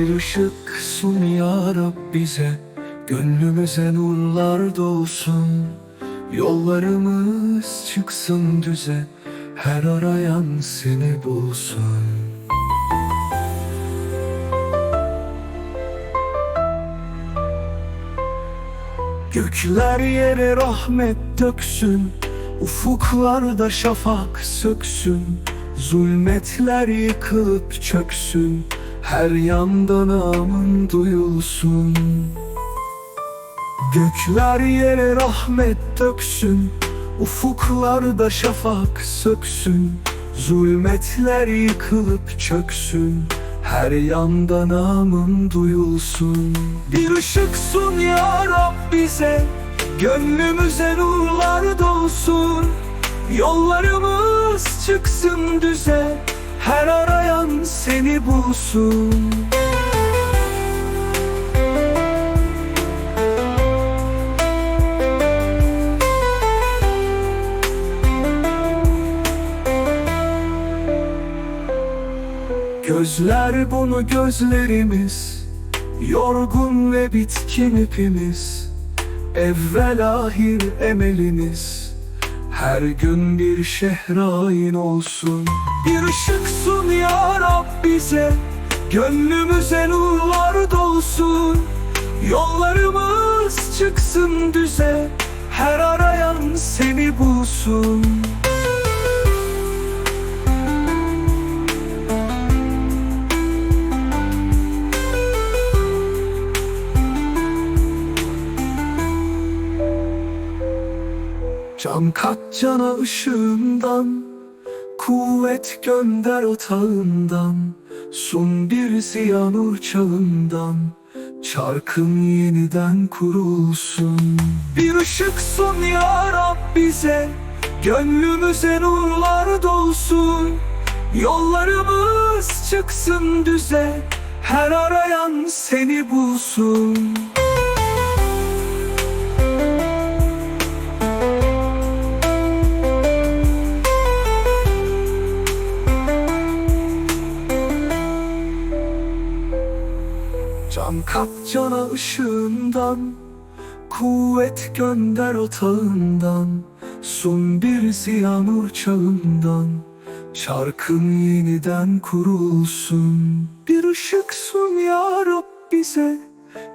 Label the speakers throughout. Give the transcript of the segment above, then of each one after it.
Speaker 1: ışık sun ya Rab bize Gönlümüze nurlar doğsun. Yollarımız çıksın düze Her arayan seni bulsun. Gökler yere rahmet döksün Ufuklarda şafak söksün. Zulmetler yıkılıp çöksün Her yanda namın duyulsun. Gökler yere rahmet döksün. Ufuklarda şafak söksün. Zulmetler yıkılıp çöksün. Her yanda namın duyulsun. Bir ışık sun ya Rab bize. Gönlümüze nurlar dolsun. Yollarımız çıksın düze Her arayan seni bulsun. Gözler bunu gözlerimiz Yorgun ve bitkin hepimiz Evvel ahir emelimiz Her gün bir şehrain olsun. Bir ışık sun ya Rab bize. Gönlümüze nurlar dolsun. Yollarımız çıksın düze. Her arayan seni bulsun Can kat cana ışığından Kuvvet gönder otağından Sun bir ziya nur çağından Çarkın yeniden kurulsun. Bir ışık sun ya Rab bize Gönlümüze nurlar dolsun. Yollarımız çıksın düze Her arayan seni bulsun Can kat cana ışığından Kuvvet gönder otağından Sun bir ziya nur çağından Çarkın yeniden kurulsun. Bir ışık sun ya Rab bize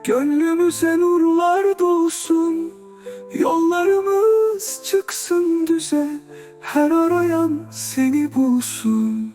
Speaker 1: Gönlümüze nurlar dolsun. Yollarımız çıksın düze Her arayan seni bulsun